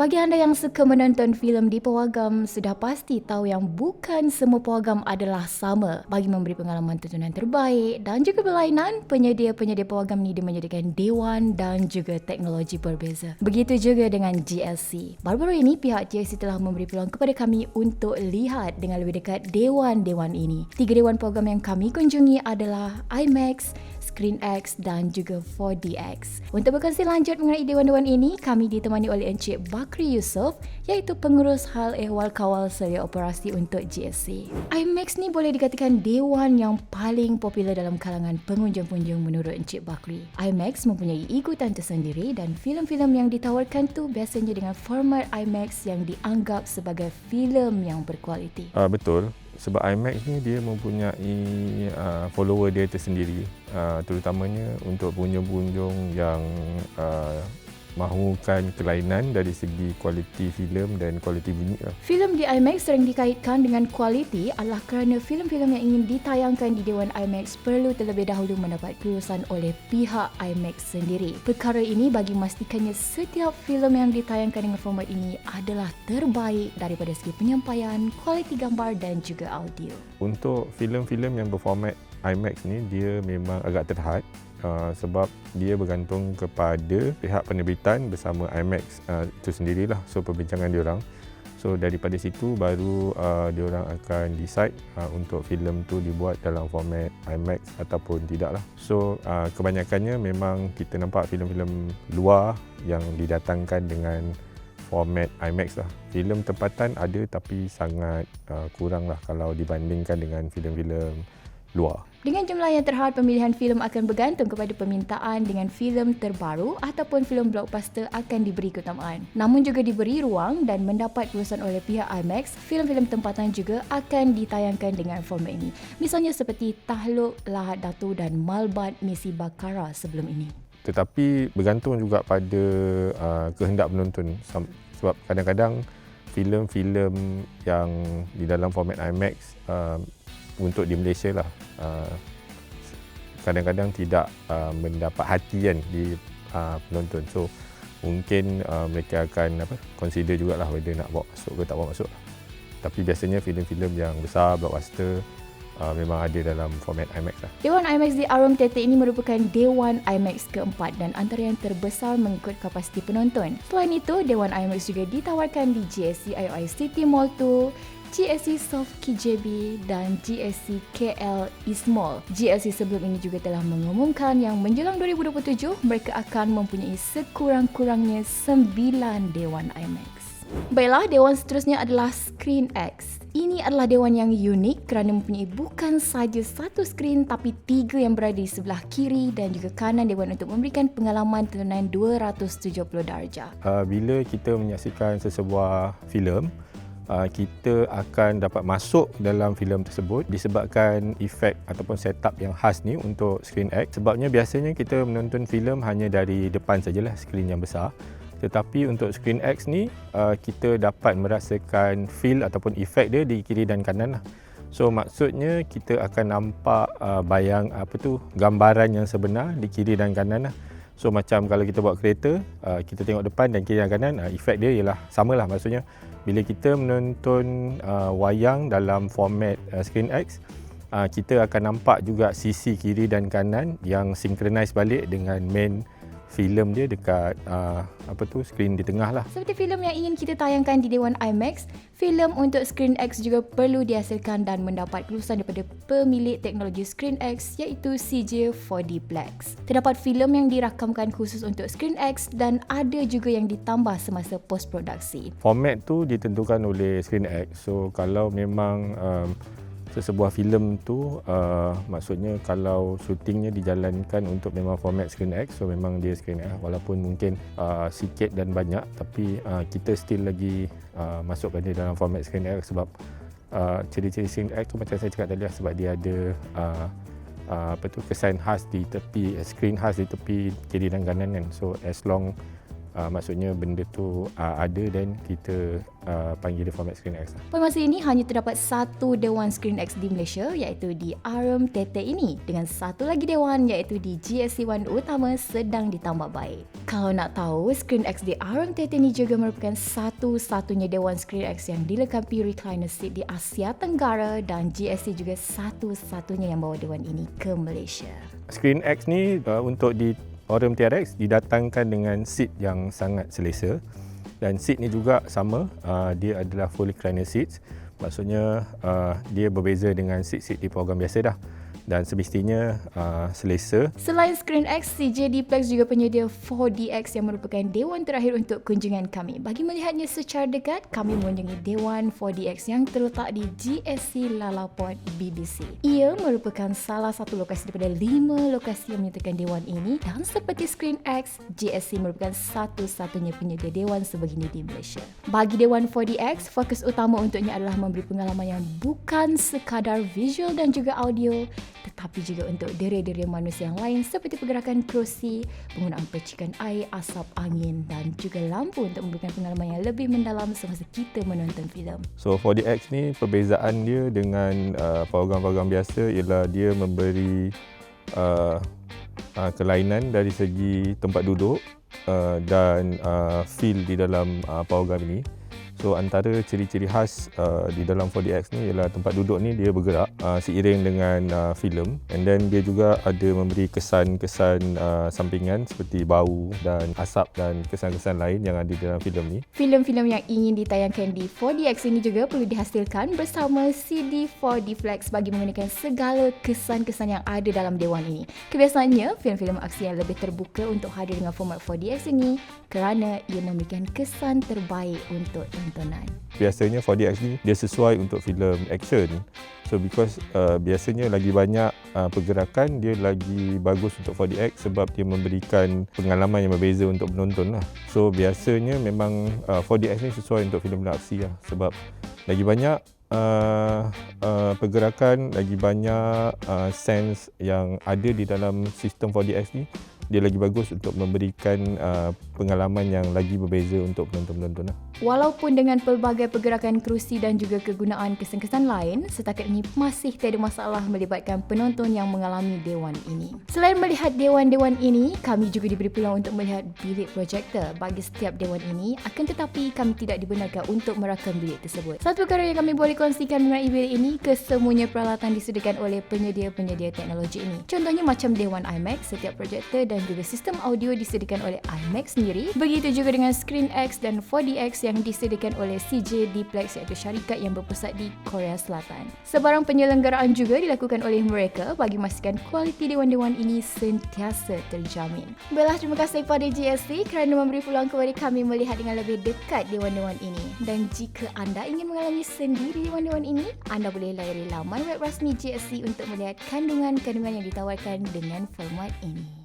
Bagi anda yang suka menonton filem di pawagam, sudah pasti tahu yang bukan semua pawagam adalah sama. Bagi memberi pengalaman tontonan terbaik dan juga berlainan, penyedia-penyedia pawagam ni dia menyediakan dewan dan juga teknologi berbeza. Begitu juga dengan GLC. Baru-baru ini, pihak GLC telah memberi peluang kepada kami untuk lihat dengan lebih dekat dewan-dewan ini. Tiga dewan pawagam yang kami kunjungi adalah IMAX, ScreenX dan juga 4DX. Untuk berkongsi lanjut mengenai dewan-dewan ini, kami ditemani oleh Encik Bakri Yusof iaitu pengurus hal ehwal kawal seria operasi untuk GSC. IMAX ni boleh dikatakan dewan yang paling popular dalam kalangan pengunjung-pengunjung menurut Encik Bakri. IMAX mempunyai ikutan tersendiri dan filem-filem yang ditawarkan tu biasanya dengan format IMAX yang dianggap sebagai filem yang berkualiti. Uh, betul sebab IMAX ni dia mempunyai uh, follower dia tersendiri. Uh, terutamanya untuk pengunjung-pengunjung yang uh, mahukan kelainan dari segi kualiti filem dan kualiti bunyi. Lah. Filem di IMAX sering dikaitkan dengan kualiti adalah kerana filem-filem yang ingin ditayangkan di Dewan IMAX perlu terlebih dahulu mendapat kelulusan oleh pihak IMAX sendiri. Perkara ini bagi memastikannya setiap filem yang ditayangkan dengan format ini adalah terbaik daripada segi penyampaian, kualiti gambar dan juga audio. Untuk filem-filem yang berformat IMAX ni dia memang agak terhad uh, sebab dia bergantung kepada pihak penerbitan bersama IMAX uh, itu sendirilah. So perbincangan dia orang. So daripada situ baru uh, dia orang akan decide uh, untuk filem tu dibuat dalam format IMAX ataupun tidak lah so uh, kebanyakannya memang kita nampak filem-filem luar yang didatangkan dengan format IMAX lah. Filem tempatan ada tapi sangat uh, kurang lah kalau dibandingkan dengan filem-filem luar. Dengan jumlah yang terhad, pemilihan filem akan bergantung kepada permintaan dengan filem terbaru ataupun filem blockbuster akan diberi keutamaan. Namun juga diberi ruang dan mendapat kelulusan oleh pihak IMAX, filem-filem tempatan juga akan ditayangkan dengan format ini. Misalnya seperti Tahluk, Lahat Datu dan Malbat Misi Bakara sebelum ini. Tetapi bergantung juga pada uh, kehendak penonton sebab kadang-kadang filem-filem yang di dalam format IMAX uh, untuk di Malaysia lah uh, kadang-kadang tidak uh, mendapat hati kan di uh, penonton so mungkin mereka akan apa consider jugalah whether nak bawa masuk ke tak bawa masuk tapi biasanya filem-filem yang besar blockbuster uh, memang ada dalam format IMAX lah. Dewan IMAX di Arum Tetek ini merupakan Dewan IMAX keempat dan antara yang terbesar mengikut kapasiti penonton. Selain itu, Dewan IMAX juga ditawarkan di GSC IOI City Mall 2, GSC Soft KJB dan GSC KL East Mall. GSC sebelum ini juga telah mengumumkan yang menjelang 2027 mereka akan mempunyai sekurang-kurangnya 9 Dewan IMAX. Baiklah, dewan seterusnya adalah Screen X. Ini adalah dewan yang unik kerana mempunyai bukan saja satu skrin tapi tiga yang berada di sebelah kiri dan juga kanan dewan untuk memberikan pengalaman tontonan 270 darjah. Uh, bila kita menyaksikan sesebuah filem, kita akan dapat masuk dalam filem tersebut disebabkan efek ataupun setup yang khas ni untuk Screen X sebabnya biasanya kita menonton filem hanya dari depan sajalah skrin yang besar tetapi untuk Screen X ni uh, kita dapat merasakan feel ataupun efek dia di kiri dan kanan lah. So maksudnya kita akan nampak uh, bayang apa tu gambaran yang sebenar di kiri dan kanan lah. So macam kalau kita bawa kereta, uh, kita tengok depan dan kiri dan kanan, uh, efek dia ialah samalah maksudnya bila kita menonton uh, wayang dalam format uh, Screen X, uh, kita akan nampak juga sisi kiri dan kanan yang synchronize balik dengan main filem dia dekat uh, apa tu skrin di tengah lah. Seperti filem yang ingin kita tayangkan di Dewan IMAX, filem untuk Screen X juga perlu dihasilkan dan mendapat kelulusan daripada pemilik teknologi Screen X iaitu CJ 4D Plex. Terdapat filem yang dirakamkan khusus untuk Screen X dan ada juga yang ditambah semasa post produksi. Format tu ditentukan oleh Screen X. So kalau memang um, sebuah filem tu uh, maksudnya kalau syutingnya dijalankan untuk memang format screen X so memang dia screen X walaupun mungkin uh, sikit dan banyak tapi uh, kita still lagi uh, masukkan dia dalam format screen X sebab uh, ciri-ciri screen X tu macam saya cakap tadi lah, sebab dia ada uh, uh, apa tu kesan khas di tepi screen khas di tepi kiri dan kanan kan. So as long Uh, maksudnya benda tu uh, ada dan kita uh, panggil dia format Screen X lah. Pada masa ini hanya terdapat satu dewan Screen X di Malaysia iaitu di Arum Tete ini dengan satu lagi dewan iaitu di GSC One Utama sedang ditambah baik. Kalau nak tahu, Screen X di Arum Tete ini juga merupakan satu-satunya dewan Screen X yang dilengkapi recliner seat di Asia Tenggara dan GSC juga satu-satunya yang bawa dewan ini ke Malaysia. Screen X ni uh, untuk di Aurum TRX didatangkan dengan seat yang sangat selesa. Dan seat ni juga sama uh, dia adalah full recliner seats maksudnya uh, dia berbeza dengan seat-seat di program biasa dah dan semestinya uh, selesa. Selain X, CJ Plex juga penyedia 4DX yang merupakan dewan terakhir untuk kunjungan kami. Bagi melihatnya secara dekat, kami mengunjungi dewan 4DX yang terletak di GSC Lalaport BBC. Ia merupakan salah satu lokasi daripada lima lokasi yang menyertakan dewan ini dan seperti Screen X, GSC merupakan satu-satunya penyedia dewan sebegini di Malaysia. Bagi dewan 4DX, fokus utama untuknya adalah memberi pengalaman yang bukan sekadar visual dan juga audio tetapi juga untuk diri-diri manusia yang lain seperti pergerakan kerusi, penggunaan percikan air, asap angin dan juga lampu untuk memberikan pengalaman yang lebih mendalam semasa kita menonton filem. So 4DX ni perbezaan dia dengan uh, program-program biasa ialah dia memberi uh, uh, kelainan dari segi tempat duduk uh, dan uh, feel di dalam uh, program ini. So antara ciri-ciri khas uh, di dalam 4DX ni ialah tempat duduk ni dia bergerak uh, seiring dengan uh, filem and then dia juga ada memberi kesan-kesan uh, sampingan seperti bau dan asap dan kesan-kesan lain yang ada dalam filem ni. Filem-filem yang ingin ditayangkan di 4DX ini juga perlu dihasilkan bersama CD 4D Flex bagi menggunakan segala kesan-kesan yang ada dalam dewan ini. Kebiasaannya, filem-filem aksi yang lebih terbuka untuk hadir dengan format 4DX ini kerana ia memberikan kesan terbaik untuk tontonan. Biasanya 4DX ni dia sesuai untuk filem action. So because uh, biasanya lagi banyak uh, pergerakan dia lagi bagus untuk 4DX sebab dia memberikan pengalaman yang berbeza untuk penonton lah. So biasanya memang uh, 4DX ni sesuai untuk filem aksi lah sebab lagi banyak uh, uh, pergerakan, lagi banyak uh, sense yang ada di dalam sistem 4DX ni dia lagi bagus untuk memberikan uh, pengalaman yang lagi berbeza untuk penonton-penonton. Lah. Walaupun dengan pelbagai pergerakan kerusi dan juga kegunaan kesan-kesan lain, setakat ini masih tiada masalah melibatkan penonton yang mengalami dewan ini. Selain melihat dewan-dewan ini, kami juga diberi peluang untuk melihat bilik projektor bagi setiap dewan ini, akan tetapi kami tidak dibenarkan untuk merakam bilik tersebut. Satu perkara yang kami boleh kongsikan mengenai bilik ini, kesemuanya peralatan disediakan oleh penyedia-penyedia teknologi ini. Contohnya macam dewan IMAX, setiap projektor dan juga sistem audio disediakan oleh iMac sendiri. Begitu juga dengan Screen X dan 4DX yang disediakan oleh CJ Dplex iaitu syarikat yang berpusat di Korea Selatan. Sebarang penyelenggaraan juga dilakukan oleh mereka bagi memastikan kualiti dewan-dewan ini sentiasa terjamin. Baiklah, terima kasih kepada GSC kerana memberi peluang kepada kami melihat dengan lebih dekat dewan-dewan ini. Dan jika anda ingin mengalami sendiri dewan-dewan ini, anda boleh layari laman web rasmi GSC untuk melihat kandungan-kandungan yang ditawarkan dengan format ini.